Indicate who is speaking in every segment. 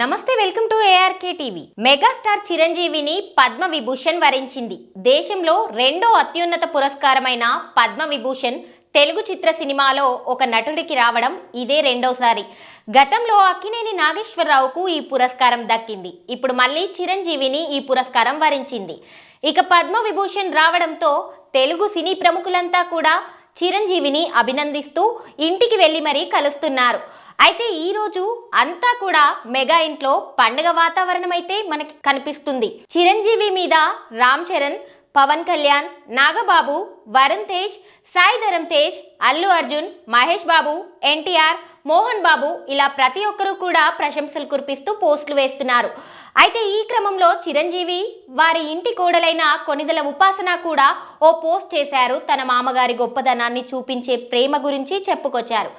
Speaker 1: నమస్తే welcome to ARK TV megastar చిరంజీవిని పద్మ విభూషణ్ వరించింది. దేశంలో రెండో అత్యున్నత పురస్కారమైన పద్మ విభూషణ్ తెలుగు చిత్ర సినిమాలో ఒక నటుడికి రావడం ఇదే రెండోసారి. గతంలో అక్కినేని నాగేశ్వరరావుకు ఈ పురస్కారం దక్కింది. ఇప్పుడు మళ్ళీ చిరంజీవిని ఈ పురస్కారం వరించింది. ఇక పద్మ విభూషణ్ రావడంతో తెలుగు సినీ ప్రముఖులంతా కూడా చిరంజీవిని అభినందిస్తూ ఇంటికి వెళ్ళి మరీ కలుస్తున్నారు. అయితే ఈ రోజు అంతా కూడా మెగా ఇంట్లో పండగ వాతావరణం అయితే మనకి కనిపిస్తుంది. చిరంజీవి మీద రామ్ చరణ్ పవన్ కళ్యాణ్ నాగబాబు వరుణ్ తేజ్ సాయి ధరమ్ తేజ్ అల్లు అర్జున్ మహేష్ బాబు ఎన్టీఆర్ మోహన్ బాబు ఇలా ప్రతి ఒక్కరూ కూడా ప్రశంసలు కురిపిస్తూ పోస్టులు వేస్తున్నారు. అయితే ఈ క్రమంలో చిరంజీవి వారి ఇంటి కోడలైన కొనిదల ఉపాసన కూడా ఓ పోస్ట్ చేశారు. తన మామగారి గొప్పదనాన్ని చూపించే ప్రేమ గురించి చెప్పుకొచ్చారు.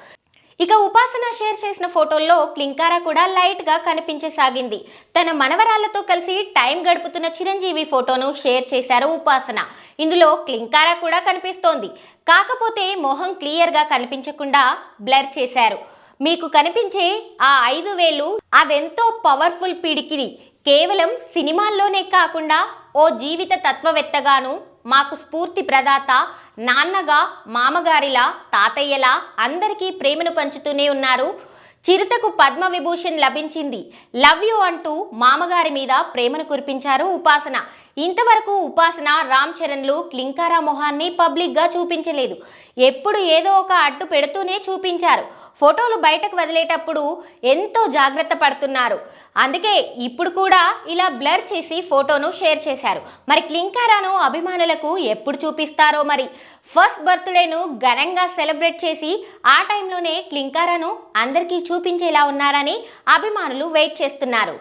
Speaker 1: ఇక ఉపాసన షేర్ చేసిన ఫోటోల్లో క్లింకారా కూడా లైట్గా కనిపించసాగింది. తన మనవరాళ్ళతో కలిసి టైం గడుపుతున్న చిరంజీవి ఫోటోను షేర్ చేశారు ఉపాసన. ఇందులో క్లింకారా కూడా కనిపిస్తోంది. కాకపోతే మొహం క్లియర్గా కనిపించకుండా బ్లర్ చేశారు. మీకు కనిపించే ఆ ఐదు వేలు అదెంతో పవర్ఫుల్ పిడికిది. కేవలం సినిమాల్లోనే కాకుండా ఓ జీవిత తత్వవేత్తగాను మాకు స్ఫూర్తి ప్రదాత నాన్నగా మామగారిలా తాతయ్యలా అందరికీ ప్రేమను పంచుతూనే ఉన్నారు. చిరుతకు పద్మ విభూషణ్ లభించింది. లవ్ యూ అంటూ మామగారి మీద ప్రేమను కురిపించారు ఉపాసన. ఇంతవరకు ఉపాసన రామ్ చరణ్లు క్లింకారా మొహాన్ని పబ్లిక్గా చూపించలేదు. ఎప్పుడు ఏదో ఒక అడ్డు పెడుతూనే చూపించారు. ఫోటోలు బయటకు వదిలేటప్పుడు ఎంతో జాగ్రత్త పడుతున్నారు. అందుకే ఇప్పుడు కూడా ఇలా బ్లర్ చేసి ఫోటోను షేర్ చేశారు. మరి క్లింకారాను అభిమానులకు ఎప్పుడు చూపిస్తారో మరి? ఫస్ట్ బర్త్డేను ఘనంగా సెలబ్రేట్ చేసి ఆ టైంలోనే క్లింకారాను అందరికీ చూపించేలా ఉన్నారని అభిమానులు వెయిట్ చేస్తున్నారు.